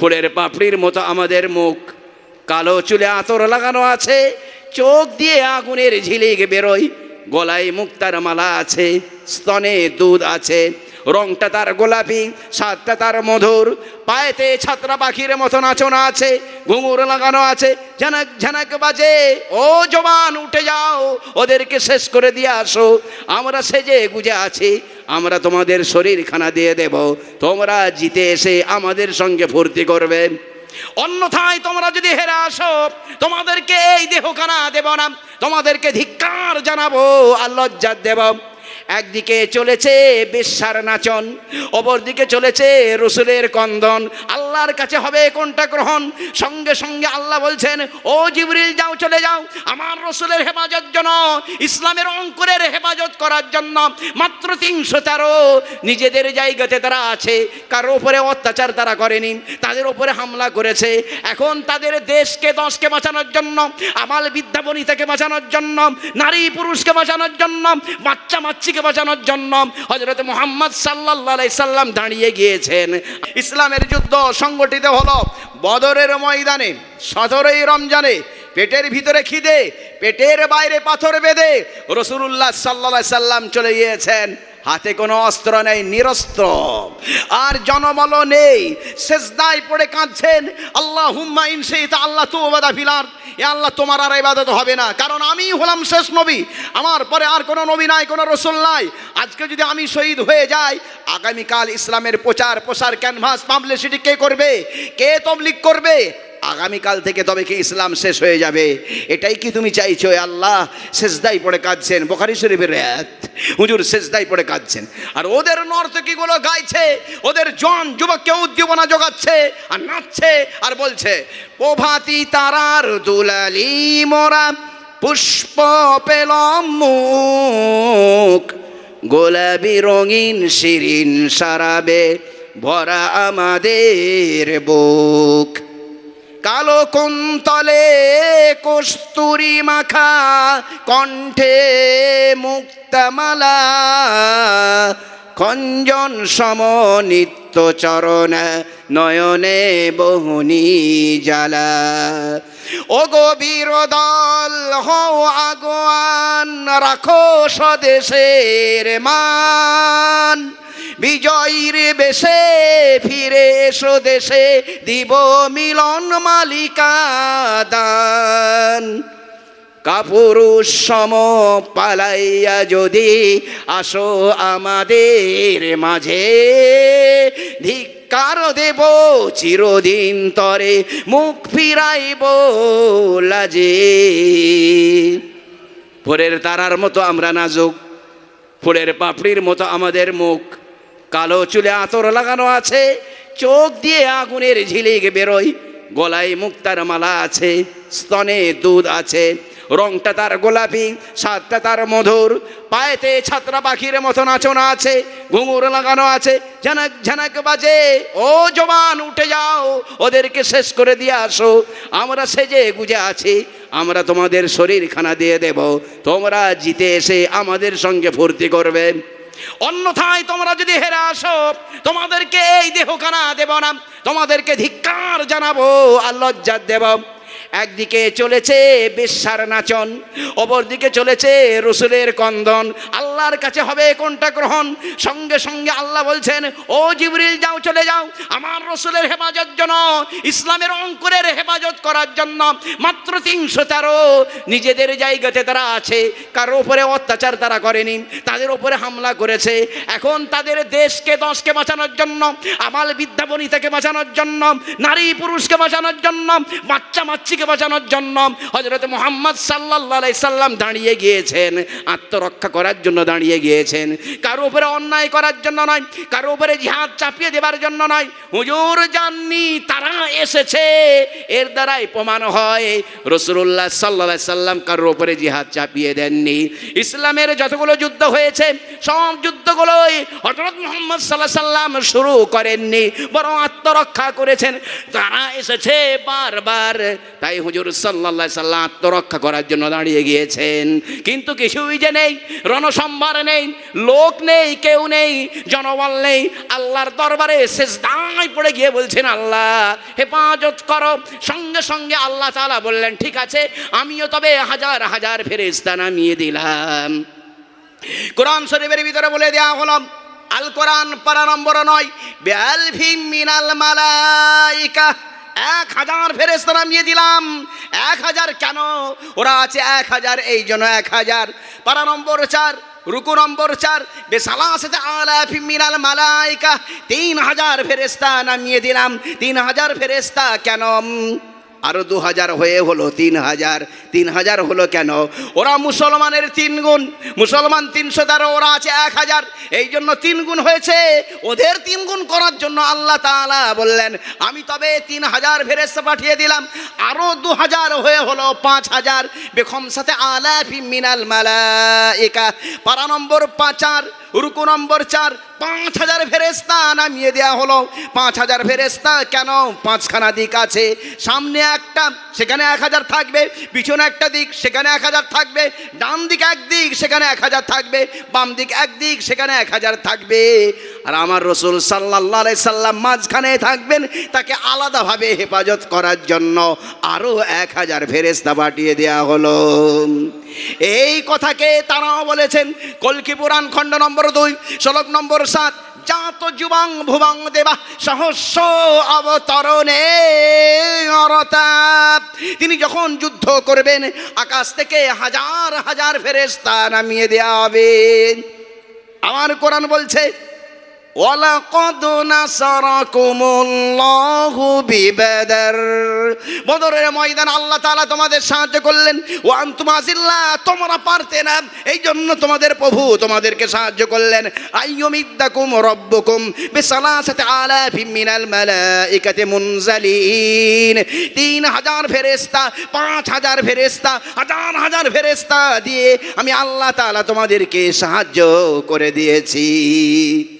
ফুলের পাপড়ির মতো আমাদের মুখ। কালো চুলে আতর লাগানো আছে, চোখ দিয়ে আগুনের ঝিলিক বেরোয়, গলায় মুক্তার মালা আছে, স্তনে দুধ আছে। রংটা তার গোলাপি, স্বাদটা তার মধুর। পায়েতে ছাত্রা পাখির মতো নাচনা আছে, ঘুঙুর লাগানো আছে, ঝানাক ঝানাক বাজে। ও জবান, উঠে যাও, ওদেরকে শেষ করে দিয়ে আসো। আমরা সেজে গুজে আছি, আমরা তোমাদের শরীর খানা দিয়ে দেব। তোমরা জিতে এসে আমাদের সঙ্গে ফুর্তি করবে। অন্যথায় তোমরা যদি হেরে আসো, তোমাদেরকে এই দেহখানা দেব না, তোমাদেরকে ধিক্কার জানাব আর দেব। একদিকে চলেছে বেশ্যার নাচন অপর দিকে চলেছে রসুলের কন্দন। আল্লাহর কাছে হবে কোনটা গ্রহণ? সঙ্গে সঙ্গে আল্লাহ বলছেন, ও জিবরিল, যাও, চলে যাও। আমার রসুলের হেফাজত জন্য ইসলামের অঙ্কুরের হেফাজত করার জন্য মাত্র তিনশো তেরো নিজেদের জায়গাতে তারা আছে। কারও উপরে অত্যাচার তারা করেনি, তাদের উপরে হামলা করেছে। এখন তাদের দেশকে, দশকে বাঁচানোর জন্য, আমাল বিদ্যাবনিতাকে বাঁচানোর জন্য, নারী পুরুষকে বাঁচানোর জন্য বাচ্চা মাচ্ছিকে বাঁচানোর জন্য হজরত মোহাম্মদ সাল্লাহ সাল্লাম দাঁড়িয়ে গিয়েছেন। ইসলামের যুদ্ধ সংগঠিত হলো বদরের ময়দানে, সতেরোই রমজানে পেটের ভিতরে খিদে, পেটের বাইরে পাথর বেঁধে রসুল্লাহ সাল্লা সাল্লাম চলে গিয়েছেন। হাতে কোনো অস্ত্র নেই, নিরস্ত্র। আর জনবল নেই। শেষদায় পড়ে কাঁদছেন আল্লাহ হুম্মা ইনসেইতা আল্লাহ তো ওবাদা ফিলার এ আল্লাহ, তোমার আর ইবাদত হবে না। কারণ আমি হলাম শেষ নবী। আমার পরে আর কোনো নবী নাই, কোনো রসুল নাই। আজকে যদি আমি শহীদ হয়ে যাই, আগামীকাল ইসলামের প্রচার প্রসার ক্যানভাস পাবলিসিটি কে করবে? কে তবলিক করবে? আগামীকাল থেকে তবে কি ইসলাম শেষ হয়ে যাবে? এটাই কি তুমি চাইছো? আল্লাহ শেষদাই পড়ে কাঁদছেন। বোখারি শরীফের রেয়াত। হুজুর শেষদাই পড়ে কাঁদছেন। আর ওদের নর্তকীগুলো গাইছে, ওদের জন যুবককে উদ্দীপনা যোগাচ্ছে আর নাচছে আর বলছে, প্রভাতি তারার দুলালি মোরা পুষ্প পেলম মুখ, গোলাপি রঙিন শিরিন সারাবে, ভরা আমাদের বুক। কালো কুন্তলে কস্তুরি মাখা কণ্ঠে মুক্তমালা, খঞ্জন সম নিত্য চরণ নয়নে বহুনি জ্বালা। ও গভীর দল হও আগোয়ান, রাখো স্বদেশের মান। বিজয়ীর বেশে, ফিরে এসো দেশে, দিব মিলন মালিকা দান কাপুরুষ সম পালাইয়া যদি আসো আমাদের মাঝে, ধিক্কার দেব চিরদিন তরে, মুখ ফিরাইব লাজে। ভোরের তারার মতো আমরা নাজুক, ফুলের পাপড়ির মতো আমাদের মুখ। কালো চুলে আতর লাগানো আছে, চোখ দিয়ে আগুনের ঝিলিক বেরোয়, গলায় মুক্তার মালা আছে, স্তনে দুধ আছে, রংটা তার গোলাপি, স্বাদটা তার মধুর, পায়েতে ছাত্রা পাখির মতো নাচনা আছে, ঘুঙুর লাগানো আছে, ঝানাক ঝানাক বাজে, ও জবান উঠে যাও, ওদেরকে শেষ করে দিয়ে আসো, আমরা সেজে গুজে আছি, আমরা তোমাদের শরীর খানা দিয়ে দেব, তোমরা জিতে এসে আমাদের সঙ্গে ফুর্তি করবে। অন্যথায় তোমরা যদি হেরে আসো, তোমাদেরকে এই দেহখানা দেব না। তোমাদেরকে ধিক্কার জানাব আর লজ্জা দেব। একদিকে চলেছে বেশ্যার নাচন অপর দিকে চলেছে রসুলের কন্দন আল্লাহর কাছে হবে কোনটা গ্রহণ? সঙ্গে সঙ্গে আল্লাহ বলছেন, ও জিবরিল, যাও, চলে যাও। আমার রসুলের হেফাজত জন্য, ইসলামের অঙ্কুরের হেফাজত করার জন্য মাত্র তিনশো তেরো নিজেদের জায়গাতে তারা আছে। কারও উপরে অত্যাচার তারা করেনি, তাদের উপরে হামলা করেছে। এখন তাদের দেশকে, দশকে বাঁচানোর জন্য, আমাল বিদ্যাবনিতাকে বাঁচানোর জন্য, নারী পুরুষকে বাঁচানোর জন্য বাচ্চা মাচ্ছিকে বাঁচানোর জন্য হজরত মোহাম্মদ সাল্লাহ সাল্লাম দাঁড়িয়ে গিয়েছেন। আত্মরক্ষা করার জন্য দাঁড়িয়ে গিয়েছেন। কারও উপরে অন্যায় করার জন্য নয়, কারও উপরে জিহাদ চাপিয়ে দেবার জন্য নয়। হুজুর জাননি, তারা এসেছে। এর দ্বারাই প্রমাণ হয় রসুল্লাহ সাল্লাহ সাল্লাম কারোর উপরে জিহাদ চাপিয়ে দেননি। ইসলামের যতগুলো যুদ্ধ হয়েছে, সব যুদ্ধগুলোই হজরত মোহাম্মদ সাল্লাহ সাল্লাম শুরু করেননি, বরং আত্মরক্ষা করেছেন। তারা এসেছে বারবার তাই হুজুর সাল্লাহ সাল্লাম আত্মরক্ষা করার জন্য দাঁড়িয়ে গিয়েছেন। কিন্তু কিছুই যে নেই রণসম মেম্বার নেই, লোক নেই, কেউ নেই, জনবল নেই। আল্লাহর দরবারে শেষ দায় পড়ে গিয়ে বলছেন, আল্লাহ, হেফাজত করো। সঙ্গে সঙ্গে আল্লাহ তাআলা বললেন, ঠিক আছে, আমিও তবে হাজার হাজার ফেরেস্তা নামিয়ে দিলাম। কোরআন শরীফের ভিতরে বলে দেওয়া হলো, আল কোরআন পারা নম্বর নয় বেআলভি মিনাল মালাইকা। এক হাজার ফেরেস্তা নামিয়ে দিলাম। এক হাজার কেন? ওরা আছে এক হাজার, এই জন্য এক হাজার। পারা নম্বর চার, রুকু নম্বর চার, বেসালাসাতে আলাফি মিনাল মালাইকা। তিন হাজার ফেরেস্তা নামিয়ে দিলাম। তিন হাজার ফেরেস্তা কেন? আরও দু হাজার হয়ে হলো তিন হাজার। তিন হাজার হলো কেন? ওরা মুসলমানের তিন গুণ। মুসলমান তিনশো তেরো, ওরা আছে এক হাজার। এই জন্য তিন গুণ হয়েছে। ওদের তিন গুণ করার জন্য আল্লাহ তাআলা বললেন, আমি তবে তিন হাজার ফেরেস্তা পাঠিয়ে দিলাম। আরও দু হাজার হয়ে হলো পাঁচ হাজার। বেখম সাথে আলাফি মিনাল মালাইকা। পারা নম্বর পাঁচার। রুকু নম্বর চার, পাঁচ হাজার ফেরেস্তা নামিয়ে দেওয়া হলো। পাঁচ হাজার ফেরেস্তা কেন? পাঁচখানা দিক আছে। সামনে একটা, সেখানে এক হাজার থাকবে। পিছনে একটা দিক, সেখানে এক হাজার থাকবে। ডান দিক এক দিক, সেখানে এক হাজার থাকবে। বাম দিক এক দিক, সেখানে এক হাজার থাকবে। আর আমার রসুল সাল্লাহ সাল্লাম মাঝখানে থাকবেন তাকে আলাদাভাবে হেফাজত করার জন্য আরও এক হাজার ফেরেস্তা পাঠিয়ে দেওয়া হলো। এই কথাকে তারাও বলেছেন কলকি পুরাণ খণ্ড নম্বর দুই, শ্লোক নম্বর সাত, জাত যুবাং ভুবাং দেবা সহস্র অবতরণে তিনি যখন যুদ্ধ করবেন, আকাশ থেকে হাজার হাজার ফেরেস্তা নামিয়ে দেওয়া হবে। আমার কোরআন বলছে ওয়ালাকাদ নাসারাকুমুল্লাহু বিবাদার। বদরের ময়দান আল্লাহ তোমাদের সাহায্য করলেন তোমরা পারতে না। এই জন্য তোমাদের প্রভু তোমাদেরকে সাহায্য করলেন। মালাইকাতি মুনজালিন। তিন হাজার হাজার ফেরেস্তা দিয়ে আমি আল্লাহ তাআলা তোমাদেরকে সাহায্য করে দিয়েছি।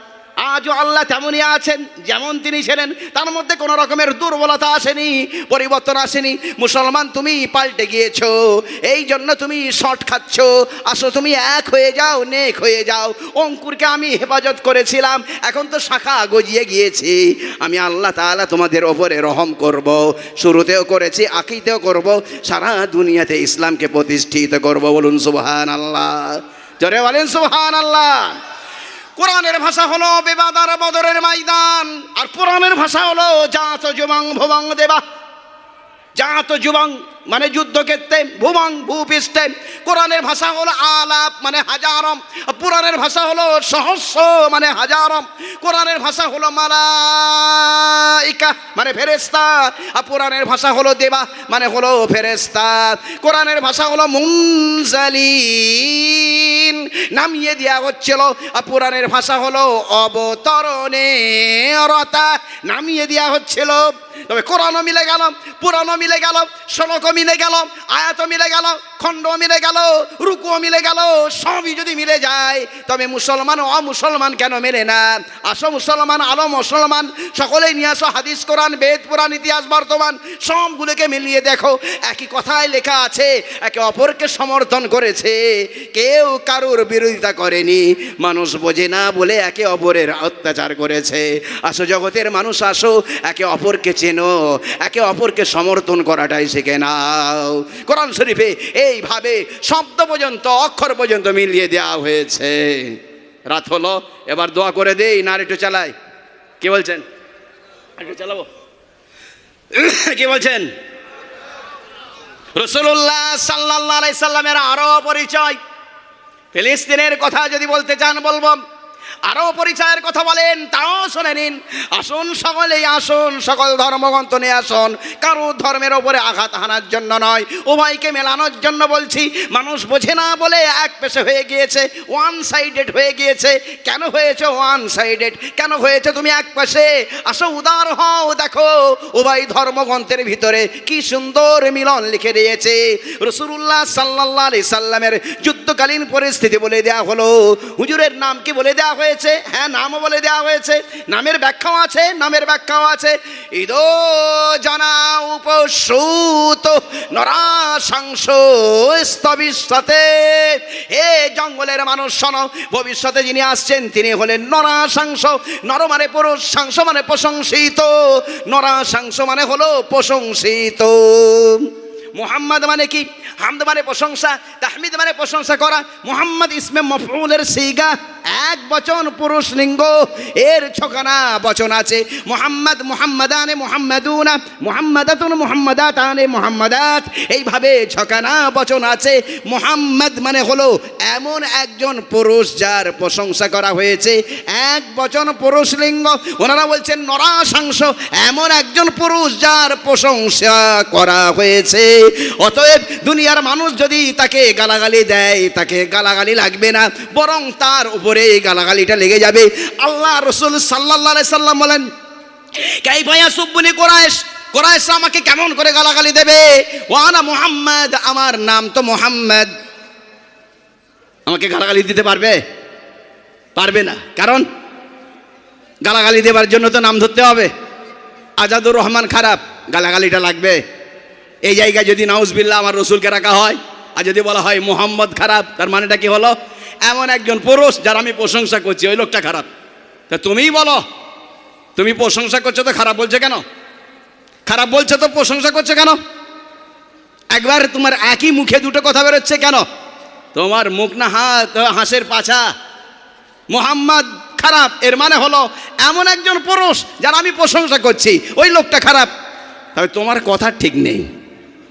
আজও আল্লাহ তেমনই আছেন, যেমন তিনি ছিলেন। তার মধ্যে কোনো রকমের দুর্বলতা আসেনি, পরিবর্তন আসেনি। মুসলমান তুমি পাল্টে গিয়েছো, এই জন্য তুমি শর্ট খাচ্ছ। আসো তুমি এক হয়ে যাও, নেক হয়ে যাও। অঙ্কুরকে আমি হেফাজত করেছিলাম, এখন তো শাখা গজিয়ে গিয়েছি। আমি আল্লাহ তাআলা তোমাদের ওপরে রহম করব, শুরুতেও করেছি আকিতেও করব, সারা দুনিয়াতে ইসলামকে প্রতিষ্ঠিত করব বলুন সুবহান আল্লাহ জোরে বলেন সুবহান আল্লাহ কোরআনের ভাষা হলো বেবাদার বদরের ময়দান, আর পুরাণের ভাষা হলো জাত যুবাং ভুবাং দেবা। জাত যুবাং মানে যুদ্ধক্ষেত্রে ভুবাং ভূপৃষ্ঠে। কোরআনের ভাষা হলো আলাপ মানে হাজারম পুরাণের ভাষা হলো সহস্র মানে হাজারম। কোরআনের ভাষা হলো মালাইকা মানে ফেরেস্তা আর পুরাণের ভাষা হলো দেবা মানে হলো ফেরেস্তা কোরআনের ভাষা হলো মুনজালিন নামিয়ে দেওয়া হচ্ছিল। পুরাণের ভাষা হলো অবতরণে রতা। নামিয়ে দেওয়া হচ্ছিল তবে কোরআনও মিলে গেল, পুরাণও মিলে গেল শ্লোকও মিলে গেল আয়াত মিলে গেল খণ্ড মিলে গেল, রুকুও মিলে গেল, সবই যদি মিলে যায়, তবে মুসলমান অমুসলমান কেন মেলে না? আসো মুসলমান, আলো মুসলমান, সকলেই নিয়ে আসো হাদিস, কোরআন, বেদ, পুরাণ, ইতিহাস, বর্তমান, সবগুলোকে মিলিয়ে দেখো, একই কথায় লেখা আছে, একে অপরকে সমর্থন করেছে, কেউ কারুর বিরোধিতা করেনি, মানুষ বোঝে না বলে একে অপরের অত্যাচার করেছে, আসো জগতের মানুষ আসো, একে অপরকে চেনো একে অপরকে সমর্থন করাটাই শিখে নাও। কোরআন শরীফে এইভাবে শব্দ পর্যন্ত, অক্ষর পর্যন্ত মিলিয়ে দেওয়া হয়েছে। রাত হলো, এবার দোয়া করে দেই, না একটু চালাই। কে বলছেন? একটু চালাবো। কে বলছেন? রসুল্লাহ সাল্লাহ সাল্লামের আরও পরিচয়। ফিলিস্তিনের কথা যদি বলতে চান, বলব। আরও পরিচয়ের কথা বলেন, তাও শুনে নিন। আসুন সকলেই আসুন, সকল ধর্মগ্রন্থ নিয়ে আসুন। কারও ধর্মের ওপরে আঘাত হানার জন্য নয়, উভয়কে মেলানোর জন্য বলছি, মানুষ বোঝে না বলে এক পেশে হয়ে গিয়েছে ওয়ান সাইডেড হয়ে গিয়েছে। কেন হয়েছে ওয়ান সাইডেড কেন হয়েছে তুমি এক পাশে? আসো উদার হও, দেখো উভয় ধর্মগ্রন্থের ভিতরে কি সুন্দর মিলন লিখে দিয়েছে। রসুল্লাহ সাল্লাহ সাল্লামের যুদ্ধকালীন পরিস্থিতি বলে দেওয়া হলো। হুজুরের নাম কি বলে দেওয়া হয়েছে হ্যাঁ নামও বলে দেওয়া হয়েছে, নামের ব্যাখ্যাও আছে, নামের ব্যাখ্যাও আছে। ইদো জানা উপসূত নরাশাংশ স্তবিষ্যতে হে জঙ্গলের মানুষ, শোন, ভবিষ্যতে যিনি আসছেন, তিনি হলেন নরাশাংশ নর মানে পুরুষ সাংস মানে প্রশংসিত। নরাশাংস মানে হলো প্রশংসিত। মোহাম্মদ মানে কি? হামদ মানে প্রশংসা, তাহমিদ মানে প্রশংসা করা। মোহাম্মদ ইসমে মফউলের সিগা। এক বচন পুরুষ লিঙ্গ, এর ছকানা বচন আছে। মোহাম্মদ মোহাম্মদানে মোহাম্মদুনা, মোহাম্মদাতুন মোহাম্মদাতানে মোহাম্মদাত, এইভাবে ছখানা বচন আছে। মোহাম্মদ মানে হলো এমন একজন পুরুষ যার প্রশংসা করা হয়েছে। এক বচন পুরুষ লিঙ্গ, ওনারা বলছেন নরাশাংশ এমন একজন পুরুষ যার প্রশংসা করা হয়েছে। অতএব দুনিয়ার মানুষ যদি তাকে গালাগালি দেয়, তাকে গালাগালি লাগবে না, বরং তার উপরে এই গালাগালিটা লেগে যাবে। আল্লাহ রসুল সাল্লাহ সাল্লাম বলেন কাই ভাইয়া সুব্বনি কোরআশ কোরআশ আমাকে কেমন করে গালাগালি দেবে? ওয়ানা মোহাম্মদ, আমার নাম তো মোহাম্মদ। আমাকে গালাগালি দিতে পারবে? পারবে না। কারণ, গালাগালি দেবার জন্য তো নাম ধরতে হবে। আজাদুর রহমান খারাপ, গালাগালিটা লাগবে। এই জায়গায় যদি নাউজবিল্লা আমার রসুলকে রাখা হয়, আর যদি বলা হয় মোহাম্মদ খারাপ, তার মানেটা কি হলো? এমন একজন পুরুষ যার আমি প্রশংসা করছি, ওই লোকটা খারাপ। তা তুমিই বলো, তুমি প্রশংসা করছ তো খারাপ বলছে কেন? খারাপ বলছে তো প্রশংসা করছে কেন? একবার তোমার একই মুখে দুটো কথা বেরোচ্ছে কেন? তোমার মুখ না হাত, হাঁসের পাছা। মোহাম্মদ খারাপ, এর মানে হলো এমন একজন পুরুষ যার আমি প্রশংসা করছি, ওই লোকটা খারাপ। তবে তোমার কথা ঠিক নেই।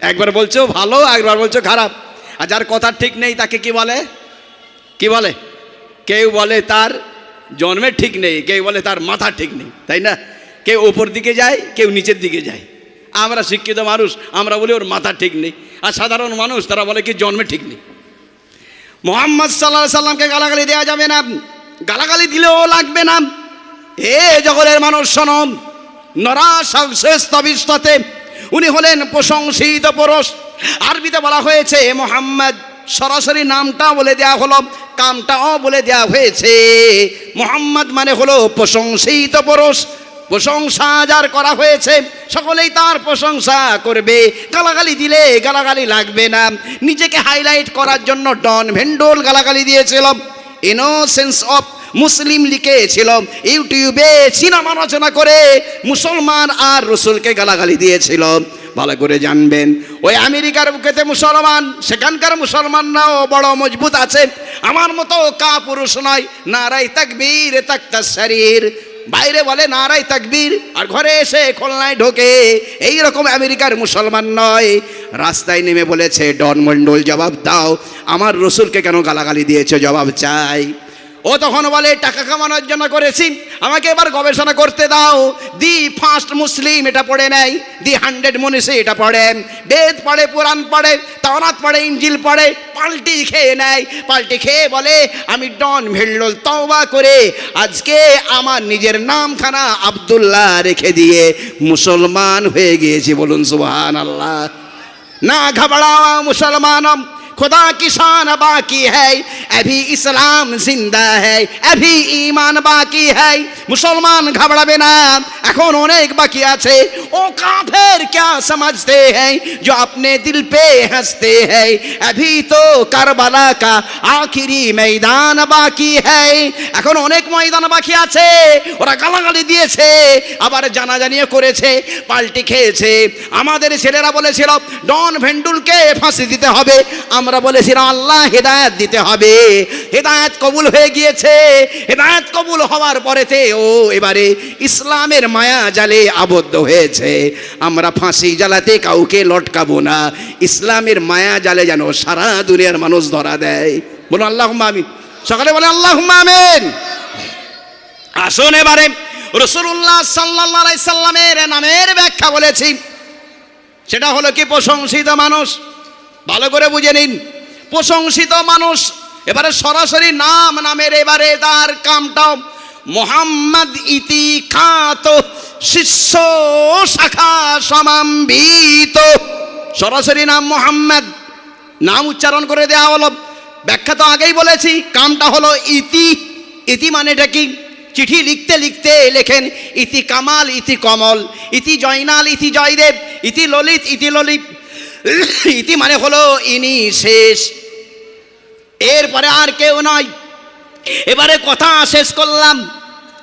একবার বলছো ভালো, একবার বলছো খারাপ। আর যার কথা ঠিক নেই তাকে কি বলে? কি বলে? কেউ বলে তার জন্মের ঠিক নেই, কেউ বলে তার মাথা ঠিক নেই, তাই না? কেউ ওপর দিকে যায়, কেউ নিচের দিকে যায়। আমরা শিক্ষিত মানুষ, আমরা বলি ওর মাথা ঠিক নেই। আর সাধারণ মানুষ, তারা বলে কি জন্মে ঠিক নেই। মোহাম্মদ সাল্লাহ সাল্লামকে গালাগালি দেওয়া যাবে না। গালাগালি দিলেও লাগবে না। এ জগতের মানুষ শোনম নরাশে উনি হলেন প্রশংসিত পুরুষ। আরবিতে বলা হয়েছে মোহাম্মদ সরাসরি নামটা বলে দেওয়া হলো, কামটাও বলে দেওয়া হয়েছে। মোহাম্মদ মানে হলো প্রশংসিত পুরুষ, প্রশংসা যার করা হয়েছে, সকলেই তার প্রশংসা করবে। গালাগালি দিলে গালাগালি লাগবে না। নিজেকে হাইলাইট করার জন্য ডন ভেন্ডোল গালাগালি দিয়েছিল ইনোসেন্স অফ মুসলিম লিখেছিল, ইউটিউবে সিনেমা রচনা করে মুসলমান আর রসুলকে গালাগালি দিয়েছিল। ভালো করে জানবেন। ওই আমেরিকার বুকেতে মুসলমান, সেখানকার মুসলমানরাও বড় মজবুত আছে। আমার মতো কা পুরুষ নয় নারাই তাকবীর তাক্তা শরীর। বাইরে বলে নারাই তাকবীর, আর ঘরে এসে খোলনায় ঢোকে। এই রকম আমেরিকার মুসলমান নয়। রাস্তায় নেমে বলেছে, ডন মন্ডল, জবাব দাও। আমার রসুলকে কেন গালাগালি দিয়েছে? জবাব চাই। ও তখন বলে, টাকা কামানোর জন্য করেছি। আমাকে এবার গবেষণা করতে দাও। দি ফার্স্ট মুসলিম, এটা পড়ে নেয় দি হান্ড্রেড মনীষী, এটা পড়ে। বেদ পড়ে, পুরাণ পড়ে, তাওরাত পড়ে, ইঞ্জিল পড়ে, পাল্টি খেয়ে নেয়। পাল্টি খেয়ে বলে, আমি ডন ভেল্লোল তওবা করে আজকে আমার নিজের নামখানা আব্দুল্লাহ রেখে দিয়ে মুসলমান হয়ে গিয়েছি। বলুন সুবহান আল্লাহ না ঘবড়াওয়া মুসলমানম। खुदा की शान बाकी है अभी इस्लाम जिंदा है अभी ईमान बाकी है মুসলমান ঘাবড়াবে না এখন অনেক বাকি আছে ও কাফের क्या समझते हैं जो अपने दिल पे हंसते हैं अभी तो কারবালা का आखिरी मैदान बाकी है এখন অনেক ময়দান বাকি আছে ওরা গালাগালি দিয়েছে আবার জানাজানিও করেছে পাল্টি খেয়েছে আমাদের ছেলেরা বলেছিল ডন ভেন্ডুলকে ফাঁসি দিতে হবে আমরা বলেছিলাম আল্লাহ হেদায়েত দিতে হবে। হেদায়েত কবুল হয়ে গিয়েছে। হেদায়েত কবুল হওয়ার পরেতে, ও, এবারে ইসলামের মায়া জালে আবদ্ধ হয়েছে। আমরা ফাঁসি জ্বালাতে কাউকে লটকাবো না। ইসলামের মায়া জালে যেন সারা দুনিয়ার মানুষ ধরা দেয়। বলুন আল্লাহ আমিন। সকালে বলে আল্লাহ আমিন। আসুন এবারে রসুল্লাহ সাল্লাহ সাল্লামের নামের ব্যাখ্যা বলেছি। সেটা হলো কি, প্রশংসিত মানুষ। ভালো করে বুঝে নিন। প্রশংসিত মানুষ, এবারে সরাসরি নাম নামের এবারে তার কামটাও মোহাম্মদ ইতি খাত শিষ্য শাখা সমাম্বিত। সরাসরি নাম মোহাম্মদ। নাম উচ্চারণ করে দেওয়া হলো। ব্যাখ্যা তো আগেই বলেছি, কামটা হলো ইতি। ইতি মানেটা কি? চিঠি লিখতে লিখতে লেখেন, ইতি কামাল, ইতি কমল, ইতি জয়নাল, ইতি জয়দেব, ইতি ললিত ইতি ললিত। ইতি মানে হলো ইনি শেষ। এরপরে আর কেউ নয়। এবারে কথা শেষ করলাম।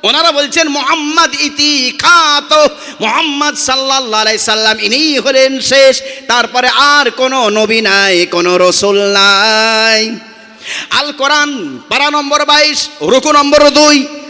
ওনারা বলছেন, মোহাম্মদ ইতি খাত, মোহাম্মদ সাল্লাহ সাল্লাম ইনি হলেন শেষ। তারপরে আর কোনো নবী নাই, কোনো রসুল নাই। আল কোরআন পারা নম্বর বাইশ, রুকু নম্বর দুই।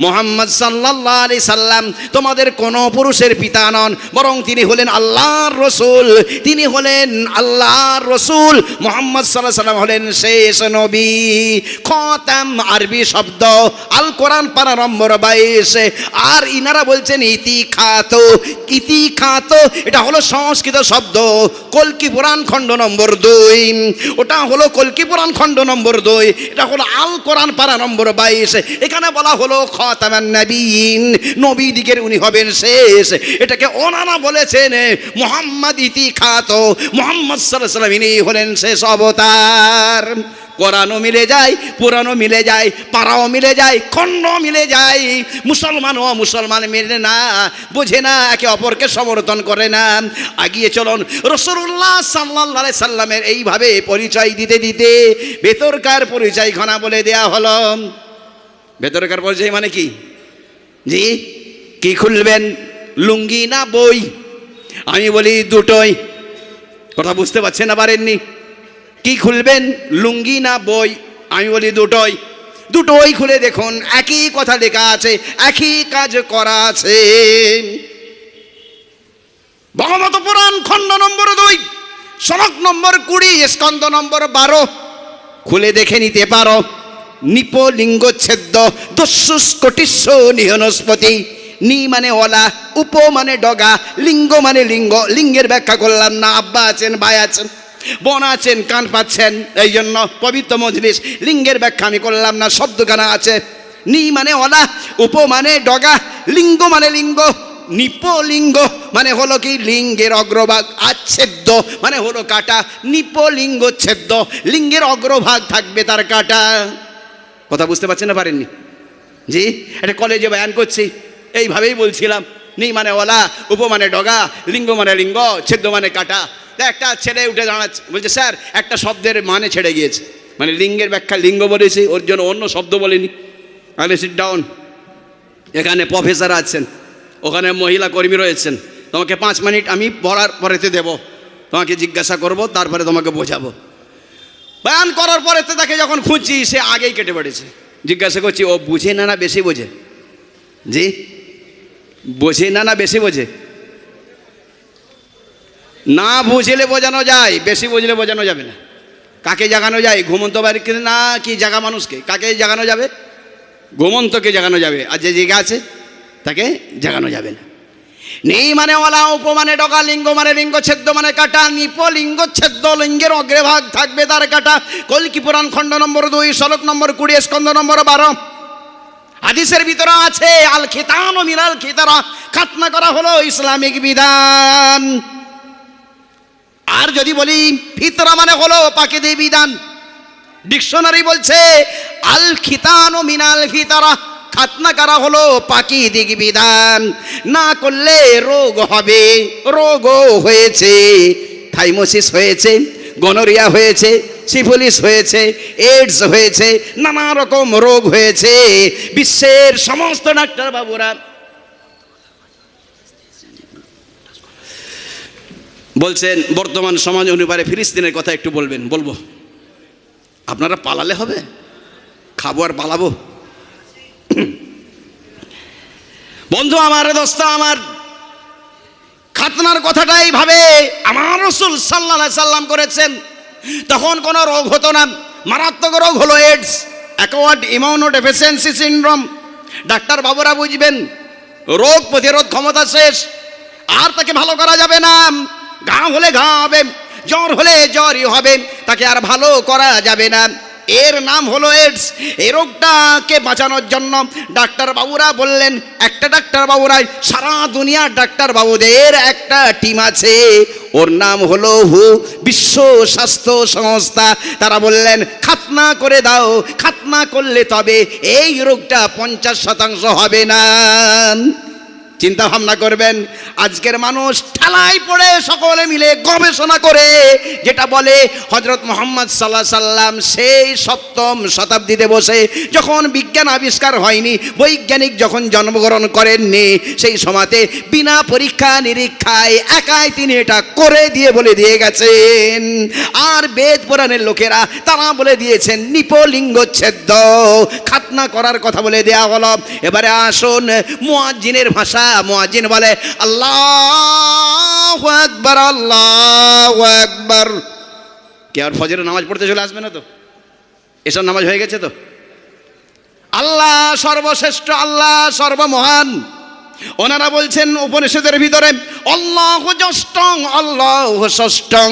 মোহাম্মদ সাল্লাহ আলি সাল্লাম তোমাদের কোনো পুরুষের পিতা নন, বরং তিনি হলেন আল্লাহর রসুল। তিনি হলেন আল্লাহর রসুল। মোহাম্মদ সাল্লাহ সাল্লাম হলেন শেষ নবী। খতাম আরবি শব্দ। আল কোরআন পারা নম্বর বাইশ। আর ইনারা বলছেন ইতি খাত ইতি খাত এটা হলো সংস্কৃত শব্দ। কলকি পুরাণ খণ্ড নম্বর দুই। ওটা হলো কলকি পুরাণ খণ্ড নম্বর দুই। এটা হলো আল কোরআন পারা নম্বর বাইশ। এখানে বলা হলো খতামান নবীন নবী দিকের উনি হবেন শেষ। এটাকে ওনারা বলেছেন, মোহাম্মদ ইতি খাত, মোহাম্মদ সাল্লাম ইনি হলেন শেষ অবতার। কোরআনও মিলে যায় পুরানো মিলে যায়, পাড়াও মিলে যায় খণ্ড মিলে যায়। মুসলমান ও মুসলমান মিলে না, বুঝে না, একে অপরকে সমর্থন করে না। আগিয়ে চলুন রসুল্লাহ সাল্লাহ সাল্লামের এইভাবে পরিচয় দিতে দিতে, ভেতরকার পরিচয় ঘনা বলে দেয়া হলো। ভেতরকার পরিচয় মানে কি? জি, কি খুলবেন? লুঙ্গি না বই? আমি বলি দুটোই। কথা বুঝতে পারছেন না পারেননি কি খুলবেন? লুঙ্গি না বই? আমি বলি দুটোই। দুটোই খুলে দেখুন, একই কথা লেখা আছে, একই কাজ করা আছে। ভগবত পুরাণ, খণ্ড নম্বর দুই সড়ক নম্বর কুড়ি স্কন্দ নম্বর বারো। খুলে দেখে নিতে পারো। নিপলিঙ্গ ছেদ্য দস্যুস কটিস্ব নিহনস্পতি। নি মানে ওলা উপ মানে ডগা, লিঙ্গ মানে লিঙ্গ, লিঙ্গের ব্যাখ্যা করলাম না, আব্বা আছেন, ভাই আছেন, বোন আছেন, কান পাচ্ছেন, এই জন্য পবিত্র মজলিস লিঙ্গের ব্যাখ্যা আমি করলাম না, শব্দখানা আছে। নি মানে অলা, উপ মানে ডগা, লিঙ্গ মানে লিঙ্গ, নিপলিঙ্গ মানে হলো কি? লিঙ্গের অগ্রভাগ আচ্ছেদ্য মানে হলো কাটা। নিপলিঙ্গ ছেদ্য লিঙ্গের অগ্রভাগ থাকবে তার কাটা। কথা বুঝতে পারছেন না পারেননি? জি, একটা কলেজে বয়ান করছি, এইভাবেই বলছিলাম নি মানে ওলা, উপ মানে ডগা, লিঙ্গ মানে লিঙ্গ, ছেদ্য মানে কাটা। একটা ছেলে উঠে দাঁড়াচ্ছে, বলছে, স্যার, একটা শব্দের মানে ছেড়ে গিয়েছে। মানে লিঙ্গের ব্যাখ্যা, লিঙ্গ বলেছি, ওর জন্য অন্য শব্দ বলিনি। আরে সিট ডাউন এখানে প্রফেসর আছেন, ওখানে মহিলা কর্মী রয়েছেন। তোমাকে পাঁচ মিনিট আমি পড়ার পরেতে দেব। তোমাকে জিজ্ঞাসা করব, তারপরে তোমাকে বোঝাবো। বয়ান করার পরেতে তাকে যখন খুঁজছি, সে আগেই কেটে পড়েছে জিজ্ঞাসা করছি, ও বুঝে না না বেশি বোঝে? জি? বোঝে না না বেশি বোঝে? না বুঝলে বোঝানো যায়, বেশি বুঝলে বোঝানো যাবে না। কাকে জাগানো যায়? ঘুমন্ত বাড়িকে না, কি জাগা মানুষকে? কাকে জাগানো যাবে? ঘুমন্তকে জাগানো যাবে। আর যে জায়গা আছে, তাকে জাগানো যাবে না। নেই মানে ওলা উপ মানে ডকা লিঙ্গ মানে লিঙ্গ ছেদ্য মানে কাটা, নিপ লিঙ্গ ছেদ্য, লিঙ্গের অগ্রভাগ থাকবে তার কাটা। কলকি পুরাণ খণ্ড নম্বর দুই শলক নম্বর কুড়ি স্কন্দ নম্বর বারো। হাদিসের ভিতরে আছে, আল খিতান ও মিনাল খিতারা, খাতনা করা হলো ইসলামিক বিধান। আর যদি বলি ফিতরা মানে হলো পাকিদি বিধান, ডিকশনারি বলছে, আল খিতান ও মিনাল ফিতরা খাতনা করা হলো পাকি দিক বিধান না করলে রোগ হবে, রোগও হয়েছে, থাইমোসিস হয়েছে, গনোরিয়া হয়েছে, সিফিলিস হয়েছে, এইডস হয়েছে, নানা রকম রোগ হয়েছে। বিশ্বের সমস্ত ডাক্তার বাবুরা বলছেন, বর্তমান সমাজ অনুপারে ফিলিস্তিনের কথা একটু বলবেন, বলব। আপনারা পালালে হবে? খাব আর পালাবো? বন্ধু আমার, দোস্ত আমার, খাতনার কথাটা এইভাবে আমার রসুল সাল্লাহ সাল্লাম করেছেন। তখন কোনো রোগ হতো না, মারাত্মক রোগ হলো AIDS acquired immuno deficiency syndrome doctor বাবুরা বুঝবেন, রোগ প্রতিরোধ ক্ষমতা শেষ, আর তাকে ভালো করা যাবে না। ঘা হলে ঘা হবে, জ্বর হলে জ্বরই হবে, তাকে আর ভালো করা যাবে না। এর নাম হলো এডস এই রোগটাকে বাঁচানোর জন্য ডাক্তার বাবুরা বললেন, একটা ডাক্তার বাবুরাই সারা দুনিয়ার ডাক্তার বাবুদের একটা টিম আছে। ওর নাম হলো হু বিশ্ব স্বাস্থ্য সংস্থা। তারা বললেন, খাতনা করে দাও, খাতনা করলে তবে এই রোগটা পঞ্চাশ শতাংশ হবে না। চিন্তা ভাবনা করবেন, আজকের মানুষ ঠেলায় পড়ে সকলে মিলে গবেষণা করে, যেটা বলে হজরত মোহাম্মদ সাল্লাহ সাল্লাম সেই সপ্তম শতাব্দীতে বসে, যখন বিজ্ঞান আবিষ্কার হয়নি, বৈজ্ঞানিক যখন জন্মগ্রহণ করেননি, সেই সময়তে বিনা পরীক্ষা নিরীক্ষায় একাই তিনি এটা করে দিয়ে বলে দিয়ে গেছেন। আর বেদ পুরাণের লোকেরা তারা বলে দিয়েছেন নিপলিঙ্গচ্ছেদ খাতনা করার কথা বলে দেয়া হলো। এবারে আসুন, মুয়াজ্জিনের ভাষা মুয়াজ্জিন বলে, আল্লাহ একবার আল্লাহ একবার কে আর ফজরের নামাজ পড়তে চলে আসবে না তো? এসব নামাজ হয়ে গেছে তো? আল্লাহ সর্বশ্রেষ্ঠ, আল্লাহ সর্বমহান। ওনারা বলছেন উপনিষদের ভিতরে অল্লাহ জষ্টং আল্লাহ ষষ্ঠং,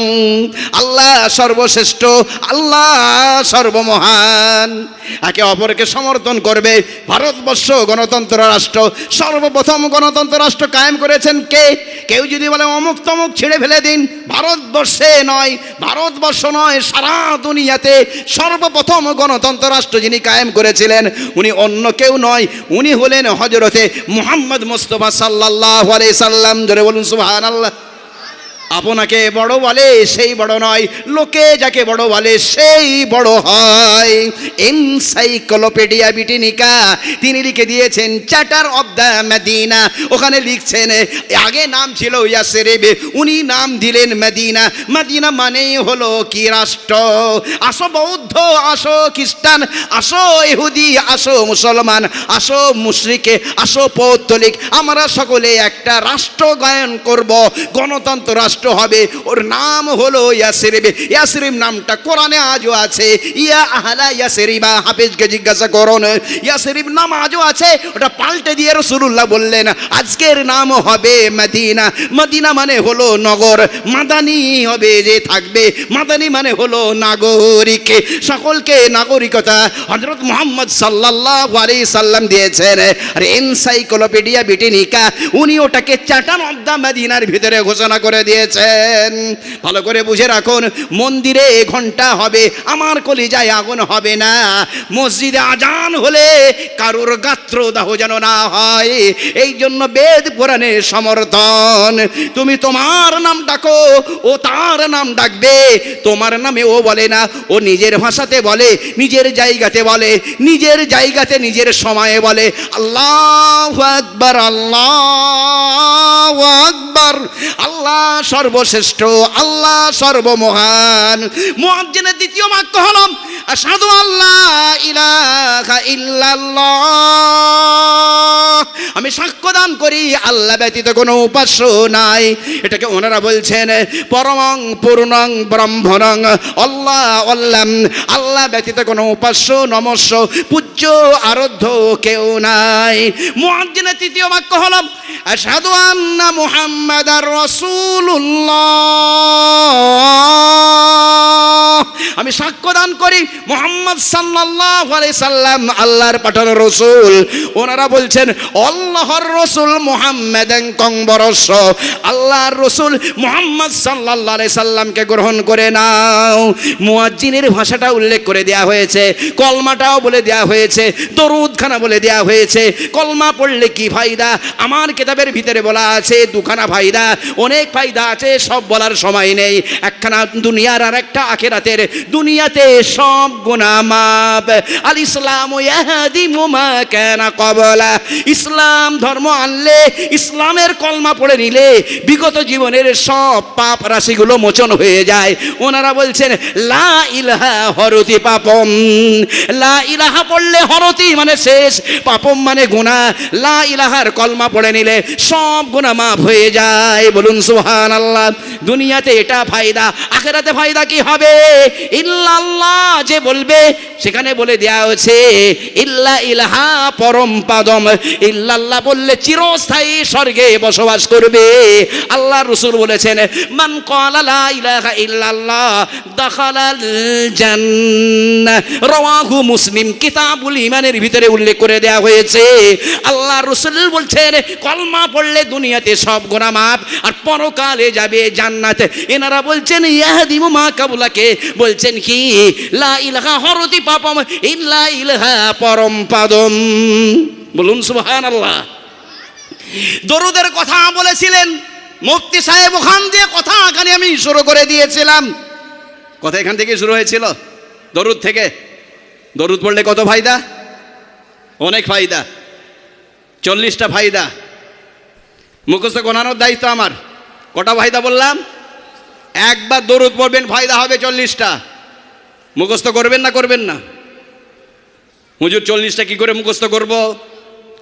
আল্লাহ সর্বশ্রেষ্ঠ, আল্লাহ সর্বমহান। একে অপরকে সমর্থন করবে। ভারতবর্ষ গণতন্ত্র রাষ্ট্র, সর্বপ্রথম গণতন্ত্র রাষ্ট্র কায়েম করেছেন কে? কেউ যদি বলে অমুক তমুক ছিঁড়ে ফেলে দিন, ভারতবর্ষে নয়, ভারতবর্ষ নয়, সারা দুনিয়াতে সর্বপ্রথম গণতন্ত্র রাষ্ট্র যিনি কায়েম করেছিলেন, উনি অন্য কেউ নয়, উনি হলেন হজরতে মুহাম্মদ মুস্তফা সাল্লাহ সাল্লাম ধরে বলুন সুহান আল্লাহ আপনাকে বড় বলে, সেই বড় নয়। লোকে যাকে বড় বলে, সেই বড় হয়। এনসাইক্লোপিডিয়া বিটিনিকা তিনি লিখে দিয়েছেন চ্যাটার অব দ্য মেদিনা ওখানে লিখছেন, আগে নাম ছিল ইয়াসেরেব, উনি নাম দিলেন মেদিনা। মেদিনা মানেই হলো কি রাষ্ট্র? আসো বৌদ্ধ, আসো খ্রিস্টান, আসো ইহুদি, আসো মুসলমান, আসো মুশরিকে, আসো পৌত্তলিক। আমরা সকলে একটা রাষ্ট্র গায়ন করব, গণতন্ত্র রাষ্ট্র হবে। ওর নাম হলো ইয়াসেরিব। ইয়াসেরিব নামটা কোরআনে আজও আছে। ইয়া আহলা ইয়াসেরিবা, হাফেজকে জিজ্ঞাসা করুন। ইয়াসেরিব নাম আজও আছে? ওটা পাল্টে দিয়ে রসুল্লাহ বললেন, আজকের নাম হবে মদিনা। মদিনা মানে হলো নগর। মাদানি হবে যে থাকবে। মাদানি মানে হলো নাগরিক। সকলকে নাগরিকতা হজরত মোহাম্মদ সাল্লাহ আলি সাল্লাম দিয়েছেন। আর এনসাইক্লোপিডিয়া ব্রিটেনিকা, উনি ওটাকে চাটান অব দ্য মদিনার ভিতরে ঘোষণা করে দিয়েছেন। ভালো করে বুঝে রাখুন, মন্দিরে ঘণ্টা হবে, আমার কলিজায় আগুন হবে না। মসজিদে আজান হলে কারোর গাত্র দাহ যেন না হয়। এই জন্য বেদ পুরাণে সমর্থন, তুমি তোমার নাম ডাকো, ও তার নাম ডাকবে। তোমার নামে ও বলে না, ও নিজের ভাষাতে বলে, নিজের জায়গাতে বলে, নিজের জায়গাতে নিজের সময়ে বলে। আল্লাহ আকবার আল্লাহ আকবার, আল্লাহ সর্বশ্রেষ্ঠ, আল্লাহ সর্বমহান। মুয়াজ্জিনের দ্বিতীয় বাক্য হল আসাদু আল্লাহ ইলাহা ইল্লাল্লাহ। আমি সাক্ষ্য দান করি, আল্লাহ ব্যতীত কোনো উপাস্য নাই। এটাকে ওনারা বলছেন পরমং, পূর্ণং, ব্রহ্মণং, আল্লাহ আল্লাম। আল্লাহ ব্যতীত কোনো উপাস্য, নমস্য, পূজ্য, আরাধ্য কেউ নাই। মুয়াজ্জিনের তৃতীয় বাক্য হল, আশহাদু আন্না মুহাম্মাদার রাসূলুল্লাহ আমি সাক্ষ্য দান করি, মোহাম্মদ আলাইহি সাল্লাম, আল্লাহর পাঠানো রসুল। ওনারা বলছেন, আল্লাহর রসুল মোহাম্মেদেন কংবরস আল্লাহর রসুল মোহাম্মদ আলাইহি সাল্লামকে গ্রহণ করে নাও। মুয়াজ্জিনের ভাষাটা উল্লেখ করে দেয়া হয়েছে, কলমাটাও বলে দেয়া হয়েছে, দরুদখানা বলে দেয়া হয়েছে। কলমা পড়লে কি ফায়দা? আমার কিতাবের ভিতরে বলা আছে, দুখানা ফায়দা, অনেক ফায়দা আছে সব বলার সময় নেই। একখানা দুনিয়ার আর একটা আখেরাতের দুনিয়াতে সব গুনাহ মাপ আল ইসলাম কবলা ইসলাম ধর্ম আনলে, ইসলামের কলমা পড়ে নিলে বিগত জীবনের সব পাপ রাশিগুলো মোচন হয়ে যায়। ওনারা বলছেন, লা ইলাহা হরতি পাপম। লা ইলাহা পড়লে হরতি মানে শেষ, পাপম মানে গুণা লা ইলাহার কলমা পড়ে নিলে সব গুণা মাফ হয়ে যায়। বলুন সুহান আল্লাহ, দুনিয়াতে এটা ফায়দা, আখেরাতে ফায়দা কি হবে? ইল্লাল্লাহ, যে বলবে, সেখানে বলে দেয়া হয়েছে, ইল্লা ইলাহা পরম পাদম। ইল্লাল্লাহ বললে চিরস্থায়ী স্বর্গে বসবাস করবে। আল্লাহ রসুল বলেছেন, মান ক্বালা লা ইলাহা ইল্লাল্লাহ, দাখালাল জান্নাহ। রাওয়াহু মুসলিম, কিতাবুল ইমানের ভিতরে উল্লেখ করে দেয়া হয়েছে। আল্লাহ রসুল বলছেন, কলমা পড়লে দুনিয়াতে সব গোনা মাপ আর পরকালে যাবে জান্নাতে। এনারা বলছেন, ইয়াহদিমু মা কাবুলাকে। বলছেন, কি? লা ইলাহা হরতি পাপম, ইল্লা ইলাহা পরম পাদম। বলুন, সুবহানাল্লাহ। দরুদের কথা বলেছিলেন। মুক্তি সাহেব ওখান দিয়ে কথা এখানে আমি শুরু করে দিয়েছিলাম। কথা এখান থেকে শুরু হয়েছিল। দরুদ থেকে। দরুদ পড়লে কত ফায়দা? অনেক ফায়দা। চল্লিশটা ফায়দা। মুখস্থ গোনানোর দায়িত্ব আমার। কটা ফায়দা বললাম? একবার দরুদ পড়বেন ফায়দা হবে চল্লিশটা। মুখস্থ করবেন না করবেন না? হুজুর, চল্লিশটা কি করে মুখস্থ করব?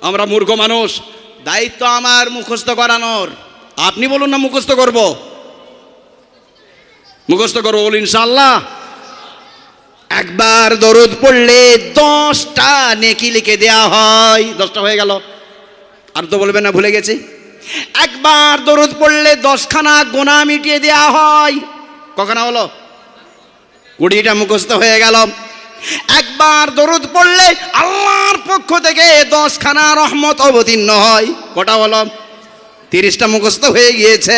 আমরা মূর্খ মানুষ। দায়িত্ব আমার মুখস্থ করানোর। আপনি বলুন না মুখস্থ করব? মুখস্থ করব বলুন ইনশাল্লাহ একবার দরুদ পড়লে দশটা নেকি লিখে দেয়া হয়। দশটা হয়ে গেল। আর তো বলবেন না, ভুলে গেছি। একবার দরুদ পড়লে দশখানা গোনা মিটিয়ে দেয়া হয়। কখনো হলো? কুড়িটা মুখস্থ হয়ে গেল। একবার দরুদ পড়লে আল্লাহর পক্ষ থেকে দশখানা রহমত অবতীর্ণ হয়। কটা হলো? তিরিশটা মুখস্থ হয়ে গিয়েছে।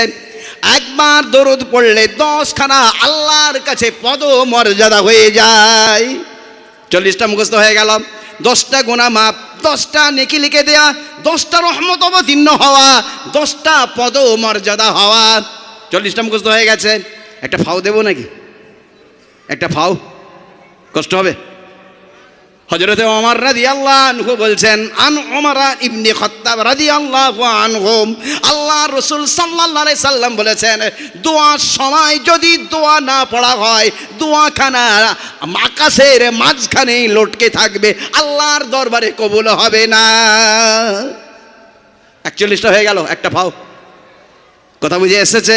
একবার দরুদ পড়লে দশখানা আল্লাহর কাছে পদ মর্যাদা হয়ে যায়। চল্লিশটা মুখস্থ হয়ে গেল। দশটা গোনা মাপ, দশটা নেকি লিখে দেয়া, দশটা রহমত অবতীর্ণ হওয়া, দশটা পদ মর্যাদা হওয়া। চল্লিশটা মুখস্থ হয়ে গেছে। একটা ফাও দেবো নাকি? একটা ফাও? কষ্ট হবে? হজরতে ওমর রাদি আল্লাহ বলছেন, আন ওমরা ইবনে খত্তাব রাদি আল্লাহ আনহুম আল্লাহ রসুল আলাইহি সাল্লাম বলেছেন দোয়ার সময় যদি দোয়া না পড়া হয়, দোয়াখানা আকাশের মাঝখানেই লটকে থাকবে, আল্লাহর দরবারে কবুল হবে না। একচল্লিশটা হয়ে গেল, একটা ফাও কথা বুঝে এসেছে